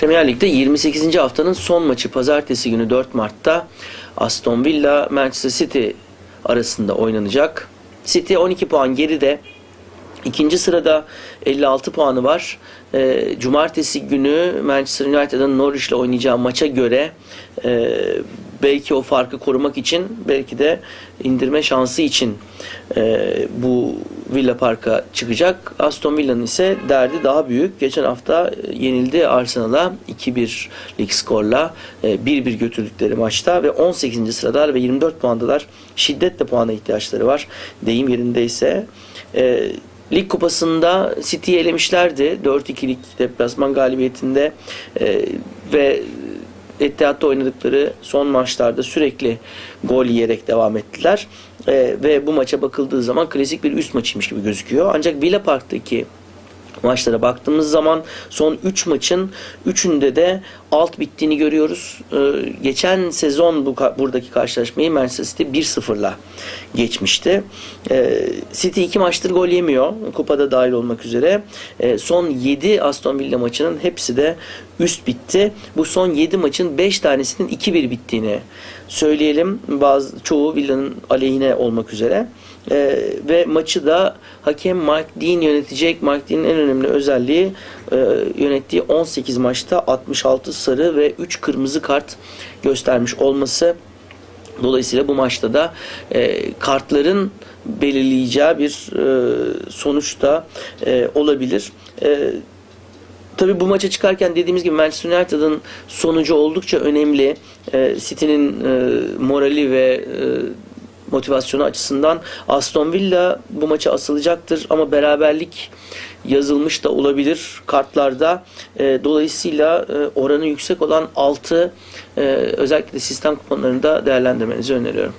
Premier Lig'de 28. haftanın son maçı pazartesi günü 4 Mart'ta Aston Villa Manchester City arasında oynanacak. City 12 puan geride. İkinci sırada 56 puanı var. Ee, Cumartesi günü Manchester United'ın Norwich'le oynayacağı maça göre e, belki o farkı korumak için belki de indirme şansı için e, bu Villa Park'a çıkacak. Aston Villa'nın ise derdi daha büyük. Geçen hafta e, yenildi Arsenal'a 2-1'lik skorla e, 1-1 götürdükleri maçta ve 18. sıradalar ve 24 puandalar. Şiddetle puana ihtiyaçları var. Deyim yerindeyse. E, Lig kupasında City'yi elemişlerdi. 4-2'lik deplasman galibiyetinde e, ve Etihad'da oynadıkları son maçlarda sürekli gol yiyerek devam ettiler. E, ve bu maça bakıldığı zaman klasik bir üst maçıymış gibi gözüküyor. Ancak Villa Park'taki maçlara baktığımız zaman son 3 maçın 3'ünde de alt bittiğini görüyoruz. Ee, geçen sezon bu buradaki karşılaşmayı Manchester City 1-0'la geçmişti. Ee, City 2 maçtır gol yemiyor. Kupada dahil olmak üzere. Ee, son 7 Aston Villa maçının hepsi de üst bitti. Bu son 7 maçın 5 tanesinin 2-1 bittiğini söyleyelim. Bazı çoğu Villa'nın aleyhine olmak üzere. Ee, ve maçı da hakem Mike Dean yönetecek. Mike Dean'in en özelliği e, yönettiği 18 maçta 66 sarı ve 3 kırmızı kart göstermiş olması. Dolayısıyla bu maçta da e, kartların belirleyeceği bir e, sonuçta e, olabilir. E, Tabi bu maça çıkarken dediğimiz gibi Manchester United'ın sonucu oldukça önemli. E, City'nin e, morali ve e, motivasyonu açısından Aston Villa bu maça asılacaktır ama beraberlik yazılmış da olabilir kartlarda. E, dolayısıyla e, oranı yüksek olan 6 e, özellikle sistem kuponlarında değerlendirmenizi öneriyorum.